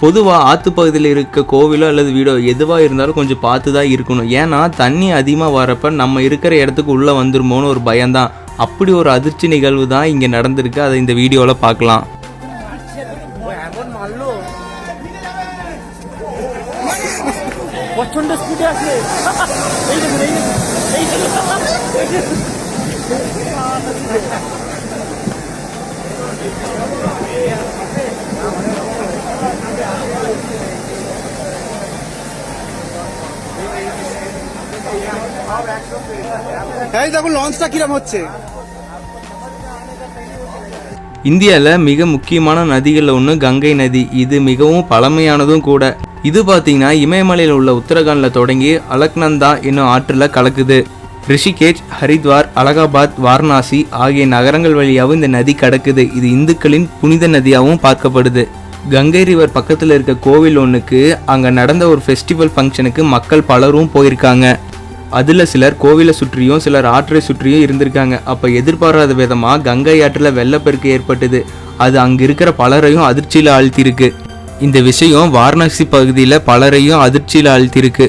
பொதுவாக ஆற்று பகுதியில் இருக்க கோவிலோ அல்லது வீடோ எதுவாக இருந்தாலும் கொஞ்சம் பார்த்து தான் இருக்கணும் ஏன்னா தண்ணி அதிகமாக வரப்ப நம்ம இருக்கிற இடத்துக்கு உள்ளே வந்துருமோன்னு ஒரு பயம்தான் அப்படி ஒரு அதிர்ச்சி நிகழ்வு தான் இங்கே நடந்திருக்கு அதை இந்த வீடியோவில் பார்க்கலாம் প্রচন্ড স্পিডে আসলে এই দেখুন এই দেখুন এই দেখুন এই দেখুন লঞ্চটা কিরম হচ্ছে இந்தியாவில் மிக முக்கியமான நதிகளில் ஒன்று கங்கை நதி இது மிகவும் பழமையானதும் கூட இது பார்த்தீங்கன்னா இமயமலையில் உள்ள உத்தரகாண்டில் தொடங்கி அலக்நந்தா என்னும் ஆற்றில் கலக்குது ரிஷிகேஷ் ஹரித்வார் அலகாபாத் வாரணாசி ஆகிய நகரங்கள் வழியாகவும் இந்த நதி கடக்குது இது இந்துக்களின் புனித நதியாகவும் பார்க்கப்படுது கங்கை ரிவர் பக்கத்தில் இருக்க கோவில் ஒன்றுக்கு அங்கே நடந்த ஒரு ஃபெஸ்டிவல் ஃபங்க்ஷனுக்கு மக்கள் பலரும் போயிருக்காங்க அதில் சிலர் கோவிலை சுற்றியும் சிலர் ஆற்றை சுற்றியும் இருந்திருக்காங்க. அப்போ எதிர்பாராத விதமாக கங்கை ஆற்றில் வெள்ளப்பெருக்கு ஏற்பட்டது. அது அங்கே இருக்கிற பலரையும் அதிர்ச்சியில் ஆழ்த்தியிருக்கு. இந்த விஷயம் வாரணாசி பகுதியில் பலரையும் அதிர்ச்சியில் ஆழ்த்தியிருக்கு.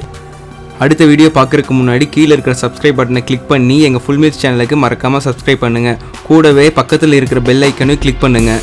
அடுத்த வீடியோ பார்க்குறதுக்கு முன்னாடி கீழே இருக்கிற சப்ஸ்கிரைப் பட்டனை கிளிக் பண்ணி எங்கள் ஃபுல் மீல்ஸ் சேனலுக்கு மறக்காமல் சப்ஸ்கிரைப் பண்ணுங்கள் கூடவே பக்கத்தில் இருக்கிற பெல் ஐக்கனையும் கிளிக் பண்ணுங்கள்